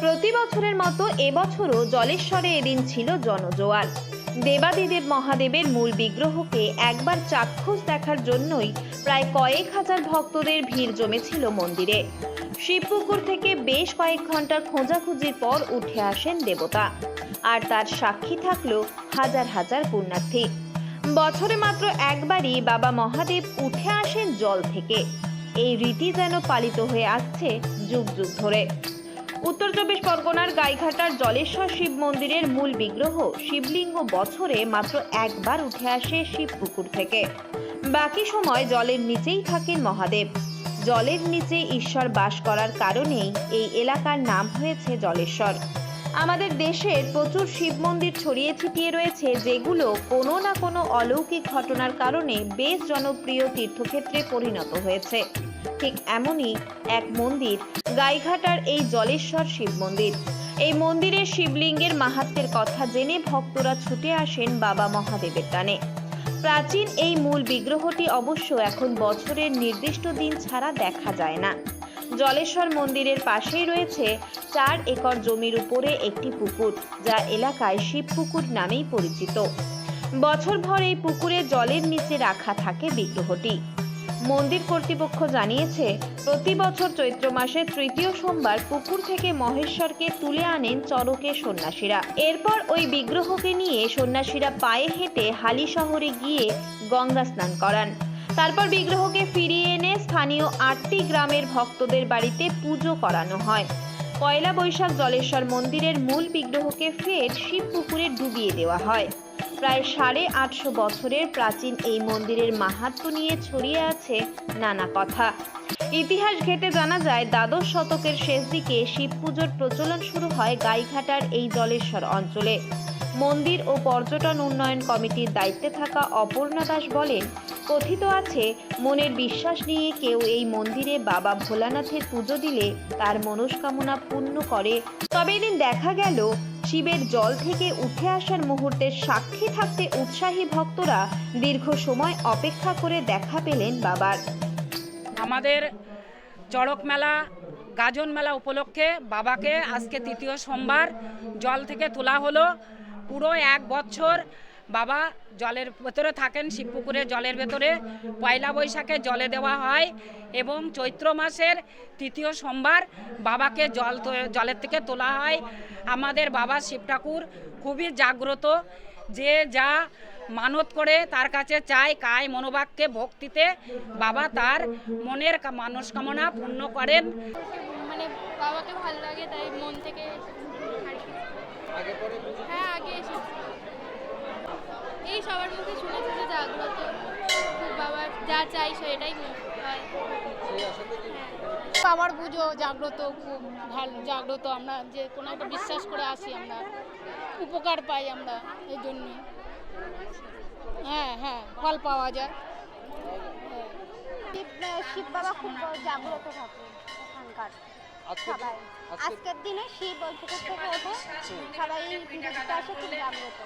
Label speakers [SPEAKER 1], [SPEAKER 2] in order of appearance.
[SPEAKER 1] প্রতি বছরের মতো এবছরও জলেশ্বরে এদিন ছিল জনজোয়ার। দেবাদিদেব মহাদেবের মূল বিগ্রহকে একবার চাক্ষুষ দেখার জন্যই প্রায় কয়েক হাজার ভক্তদের ভিড় জমেছিল মন্দিরে। শিবপুকুর থেকে বেশ কয়েক ঘণ্টার খোঁজাখুঁজির পর উঠে আসেন দেবতা। আর তার সাক্ষী থাকল হাজার হাজার পুণ্যার্থী। বছরে মাত্র একবারই বাবা মহাদেব উঠে আসেন জল থেকে। এই রীতি যেন পালিত হয়ে আসছে যুগ যুগ ধরে। উত্তর চব্বিশ পরগনার গাইঘাটার জলেশ্বর শিব মন্দিরের মূল বিগ্রহ শিবলিঙ্গ বছরে মাত্র একবার উঠে আসে শিবপুকুর থেকে। বাকি সময় জলের নিচেই থাকেন মহাদেব। জলের নিচে ঈশ্বর বাস করার কারণেই এই এলাকার নাম হয়েছে জলেশ্বর। আমাদের দেশের প্রচুর শিব মন্দির ছড়িয়ে ছিটিয়ে রয়েছে, যেগুলো কোনো না কোনো অলৌকিক ঘটনার কারণে বেশ জনপ্রিয় তীর্থক্ষেত্রে পরিণত হয়েছে। ঠিক এমনই এক মন্দির, গাইঘাটার এই জলেশ্বর শিব মন্দির। এই মন্দিরের শিবলিঙ্গের মাহাত্মের কথা জেনে ভক্তরা ছুটে আসেন বাবা মহাদেবের টানে। প্রাচীন এই মূল বিগ্রহটি অবশ্য এখন বছরের নির্দিষ্ট দিন ছাড়া দেখা যায় না। জলেশ্বর মন্দিরের পাশেই রয়েছে চার একর জমির উপরে একটি পুকুর, যা এলাকায় শিব পুকুর নামেই পরিচিত। বছরভর এই পুকুরে জলের নিচে রাখা থাকে বিগ্রহটি। মন্দির কর্তৃপক্ষ জানিয়েছে, প্রতি বছর চৈত্র মাসের তৃতীয় সোমবার পুকুর থেকে মহেশ্বরকে তুলে আনেন চরকে সন্ন্যাসীরা। এরপর ওই বিগ্রহকে নিয়ে সন্ন্যাসীরা পায়ে হেঁটে হালি শহরে গিয়ে গঙ্গা স্নান করান। তারপর বিগ্রহকে ফিরিয়ে এনে স্থানীয় আটটি গ্রামের ভক্তদের বাড়িতে পুজো করানো হয়। পয়লা বৈশাখ জলেশ্বর মন্দিরের মূল বিগ্রহকে ফের শিব পুকুরে ডুবিয়ে দেওয়া হয়। প্রায় সাড়ে আটশো বছরের প্রাচীন এই মন্দিরের মাহাত্ম্য নিয়ে ছড়িয়ে আছে নানা কথা। ইতিহাস ঘেটে জানা যায়, দ্বাদশ শতকের শেষ দিকে শিব পুজোর প্রচলন শুরু হয় গাইঘাটার এই জলেশ্বর অঞ্চলে। মন্দির ও পর্যটন উন্নয়ন কমিটির দায়িত্বে থাকা অপর্ণা দাস বলেন কথিত আছে, মনের বিশ্বাস নিয়ে কেউ এই মন্দিরে বাবা ভোলানাথের পুজো দিলে তার মনস্কামনা পূর্ণ করে। তবে এদিন দেখা গেল, শিবের জল থেকে উঠে আসার মুহূর্তের সাক্ষী থাকতে উৎসাহী ভক্তরা দীর্ঘ সময় অপেক্ষা করে দেখা পেলেন বাবার।
[SPEAKER 2] আমাদের চড়ক মেলা, গাজন মেলা উপলক্ষে বাবাকে আজকে তৃতীয় সোমবার জল থেকে তোলা হলো। পুরো এক বছর বাবা জলের ভেতরে থাকেন শিবপুকুরের জলের ভেতরে। পয়লা বৈশাখে জলে দেওয়া হয় এবং চৈত্র মাসের তৃতীয় সোমবার বাবাকে জল জলের থেকে তোলা হয়। আমাদের বাবা শিব ঠাকুর খুবই জাগ্রত যে যা মানত করে তার কাছে চায়, কায় মনোবাক্যে ভক্তিতে বাবা তার মনের কা- মানসকামনা পূর্ণ করেন।
[SPEAKER 3] মানে বাবাকে ভালো লাগে, তাই মন থেকে আর কি। হ্যাঁ আগে এসেছি এই সবার মুখে শুনে শুনে জাগ্রত খুব বাবার যা চাই সেটাই হয় হ্যাঁ।
[SPEAKER 4] বাবার পুজো জাগ্রত খুব ভালো জাগ্রত। আমরা যে কোনো একটা বিশ্বাস করে আসি আমরা। উপকার পাই আমরা এই জন্যে। হ্যাঁ হ্যাঁ ফল পাওয়া যায়।
[SPEAKER 5] শিব শিব বাবা খুব জাগ্রত থাকে সবাই। আজকের দিনে শিব ওই পুকুর থেকে ওঠে। সবাই পুজো দিতে আসে খুব জাগ্রত।